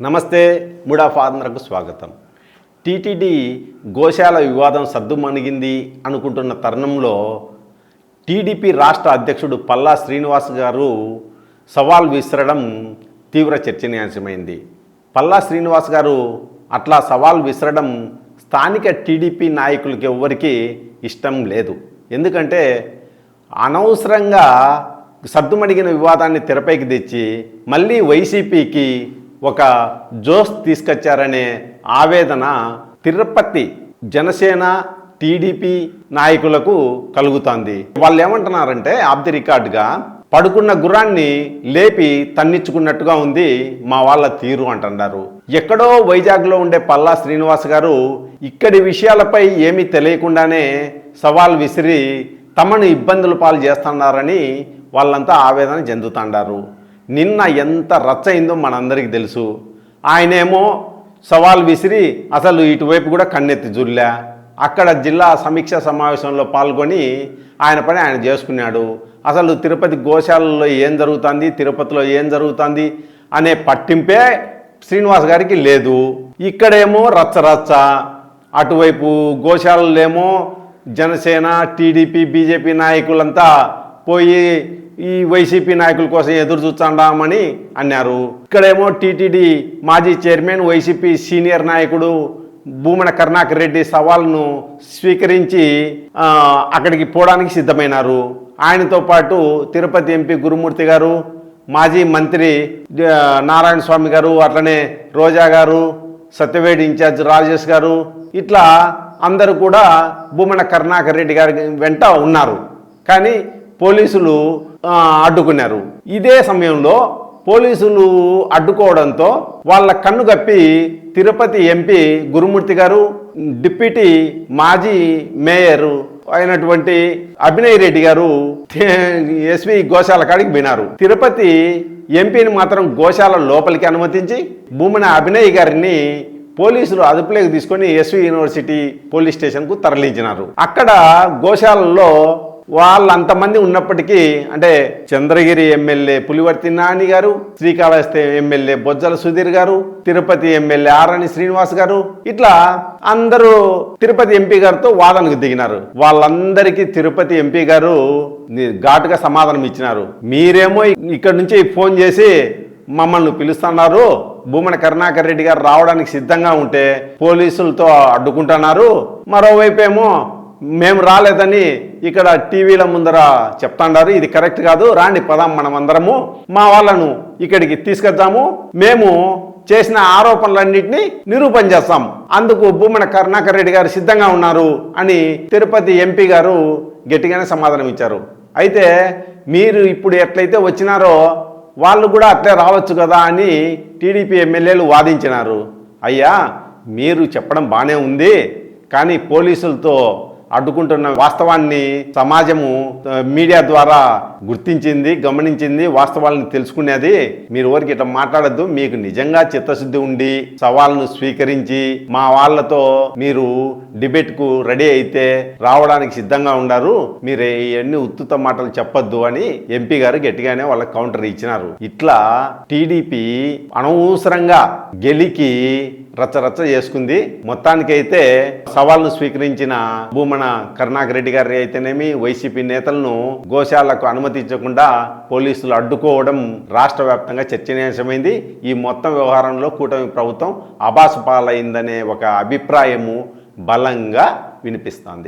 నమస్తే ముడా ఫాదర్కు స్వాగతం. టీటీడీ గోశాల వివాదం సద్దుమణిగింది అనుకుంటున్న తరుణంలో టీడీపీ రాష్ట్ర అధ్యక్షుడు పల్లా శ్రీనివాస్ గారు సవాల్ విసరడం తీవ్ర చర్చనీయాంశమైంది. పల్లా శ్రీనివాస్ గారు అట్లా సవాల్ విసరడం స్థానిక టీడీపీ నాయకులకి ఎవ్వరికీ ఇష్టం లేదు. ఎందుకంటే అనవసరంగా సద్దుమణిగిన వివాదాన్ని తెరపైకి తెచ్చి మళ్ళీ వైసీపీకి ఒక జోస్ తీసుకొచ్చారనే ఆవేదన తిరుపతి జనసేన టీడీపీ నాయకులకు కలుగుతోంది. వాళ్ళు ఏమంటున్నారంటే ఆఫ్ ది రికార్డ్గా పడుకున్న గుర్రాన్ని లేపి తన్నిచ్చుకున్నట్టుగా ఉంది మా వాళ్ళ తీరు అంటున్నారు. ఎక్కడో వైజాగ్లో ఉండే పల్లా శ్రీనివాస్ గారు ఇక్కడి విషయాలపై ఏమీ తెలియకుండానే సవాల్ విసిరి తమను ఇబ్బందులు పాలు చేస్తున్నారని వాళ్ళంతా ఆవేదన చెందుతుండారు. నిన్న ఎంత రచ్చ అయిందో మనందరికీ తెలుసు. ఆయనేమో సవాల్ విసిరి అసలు ఇటువైపు కూడా కన్నెత్తి జుల్లా అక్కడ జిల్లా సమీక్ష సమావేశంలో పాల్గొని ఆయన పని ఆయన చేసుకున్నాడు. అసలు తిరుపతి గోశాలలో ఏం జరుగుతుంది తిరుపతిలో ఏం జరుగుతుంది అనే పట్టింపే శ్రీనివాస్ గారికి లేదు. ఇక్కడేమో రచ్చ రచ్చ. అటువైపు గోశాలలేమో జనసేన టీడీపీ బీజేపీ నాయకులంతా పోయి ఈ వైసీపీ నాయకుల కోసం ఎదురు చూస్తామని అన్నారు. ఇక్కడేమో టీటీడీ మాజీ చైర్మన్ వైసీపీ సీనియర్ నాయకుడు భూమన కరుణాకర్ రెడ్డి సవాల్ను స్వీకరించి అక్కడికి పోవడానికి సిద్ధమైనారు. ఆయనతో పాటు తిరుపతి ఎంపీ గురుమూర్తి గారు మాజీ మంత్రి నారాయణ స్వామి గారు అట్లనే రోజా గారు సత్యవేడి ఇన్ఛార్జ్ రాజేష్ గారు ఇట్లా అందరూ కూడా భూమన కరుణాకర్ రెడ్డి గారి వెంట ఉన్నారు. కానీ పోలీసులు అడ్డుకున్నారు. ఇదే సమయంలో పోలీసులు అడ్డుకోవడంతో వాళ్ళ కన్ను కప్పి తిరుపతి ఎంపీ గురుమూర్తి గారు డిప్యూటీ మాజీ మేయర్ అయినటువంటి అభినయ్ రెడ్డి గారు ఎస్వి గోశాల కాడికి వినారు తిరుపతి ఎంపీని మాత్రం గోశాల లోపలికి అనుమతించి భూమన అభినయ్ గారిని పోలీసులు అదుపులోకి తీసుకొని ఎస్వి యూనివర్సిటీ పోలీస్ స్టేషన్కు తరలించినారు. అక్కడ గోశాలలో వాళ్ళంతమంది ఉన్నప్పటికీ అంటే చంద్రగిరి ఎమ్మెల్యే పులివర్తి నాని గారు శ్రీకాళహస్తి ఎమ్మెల్యే బొజ్జల సుధీర్ గారు తిరుపతి ఎమ్మెల్యే ఆరణి శ్రీనివాస్ గారు ఇట్లా అందరూ తిరుపతి ఎంపీ గారితో వాదనకు దిగినారు. వాళ్ళందరికీ తిరుపతి ఎంపీ గారు ఘాటుగా సమాధానం ఇచ్చినారు. మీరేమో ఇక్కడ నుంచి ఫోన్ చేసి మమ్మల్ని పిలుస్తున్నారు. భూమన కరుణాకర్ రెడ్డి గారు రావడానికి సిద్ధంగా ఉంటే పోలీసులతో అడ్డుకుంటున్నారు. మరోవైపు ఏమో మేము రాలేదని ఇక్కడ టీవీల ముందర చెప్తాండారు. ఇది కరెక్ట్ కాదు. రాండి పదాం మనం అందరము మా వాళ్ళను ఇక్కడికి తీసుకొద్దాము. మేము చేసిన ఆరోపణలన్నింటినీ నిరూపణ చేస్తాం. అందుకు భూమన కరుణాకర్ రెడ్డి గారు సిద్ధంగా ఉన్నారు అని తిరుపతి ఎంపీ గారు గట్టిగానే సమాధానం ఇచ్చారు. అయితే మీరు ఇప్పుడు ఎట్లయితే వచ్చినారో వాళ్ళు కూడా అట్లే రావచ్చు కదా అని టీడీపీ ఎమ్మెల్యేలు వాదించినారు. అయ్యా మీరు చెప్పడం బాగానే ఉంది. కానీ పోలీసులతో అడ్డుకుంటున్న వాస్తవాన్ని సమాజము మీడియా ద్వారా గుర్తించింది గమనించింది వాస్తవాలను తెలుసుకునేది. మీరు ఎవరికి ఇట్లా మాట్లాడద్దు మీకు నిజంగా చిత్తశుద్ధి ఉండి సవాల్ను స్వీకరించి మా వాళ్ళతో మీరు డిబేట్కు రెడీ అయితే రావడానికి సిద్ధంగా ఉండారు. మీరు ఇవన్నీ ఉత్తుత మాటలు చెప్పొద్దు అని ఎంపీ గారు గట్టిగానే వాళ్ళకి కౌంటర్ ఇచ్చినారు. ఇట్లా టీడీపీ అనవసరంగా గెలికి రచ్చరచ్చ చేసుకుంది. మొత్తానికైతే సవాల్ను స్వీకరించిన భూమన కరుణాకర్ రెడ్డి గారి అయితేనేమి వైసీపీ నేతలను గోశాలకు అనుమతించకుండా పోలీసులు అడ్డుకోవడం రాష్ట్ర వ్యాప్తంగా చర్చనీయాంశమైంది. ఈ మొత్తం వ్యవహారంలో కూటమి ప్రభుత్వం అబాసు పాలైందనే ఒక అభిప్రాయము బలంగా వినిపిస్తోంది.